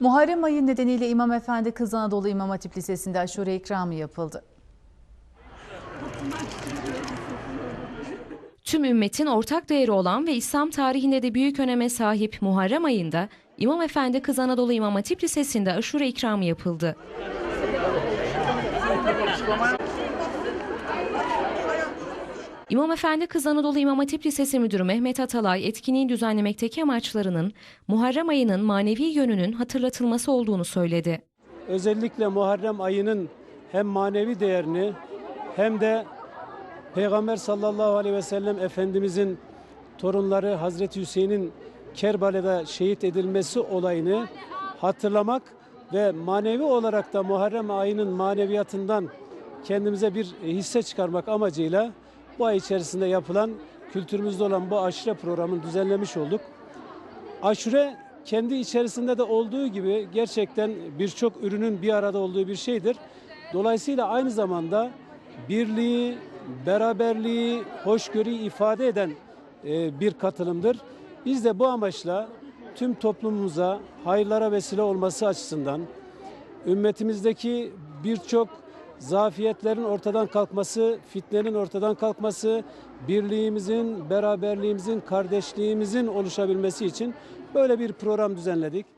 Muharrem ayı nedeniyle İmam Efendi Kız Anadolu İmam Hatip Lisesi'nde aşure ikramı yapıldı. Tüm ümmetin ortak değeri olan ve İslam tarihinde de büyük öneme sahip Muharrem ayında İmam Efendi Kız Anadolu İmam Hatip Lisesi'nde aşure ikramı yapıldı. İmam Efendi Kız Anadolu İmam Hatip Lisesi Müdürü Mehmet Atalay etkinliği düzenlemekteki amaçlarının Muharrem ayının manevi yönünün hatırlatılması olduğunu söyledi. özellikle Muharrem ayının hem manevi değerini hem de Peygamber sallallahu aleyhi ve sellem Efendimizin torunları Hazreti Hüseyin'in Kerbala'da şehit edilmesi olayını hatırlamak ve manevi olarak da Muharrem ayının maneviyatından kendimize bir hisse çıkarmak amacıyla bu ay içerisinde yapılan kültürümüzde olan bu aşure programını düzenlemiş olduk. Aşure kendi içerisinde de olduğu gibi gerçekten birçok ürünün bir arada olduğu bir şeydir. Dolayısıyla aynı zamanda birliği, beraberliği, hoşgörüyü ifade eden e, bir katılımdır. Biz de bu amaçla tüm toplumumuza hayırlara vesile olması açısından ümmetimizdeki birçok zafiyetlerin ortadan kalkması, fitnenin ortadan kalkması, birliğimizin, beraberliğimizin, kardeşliğimizin oluşabilmesi için böyle bir program düzenledik.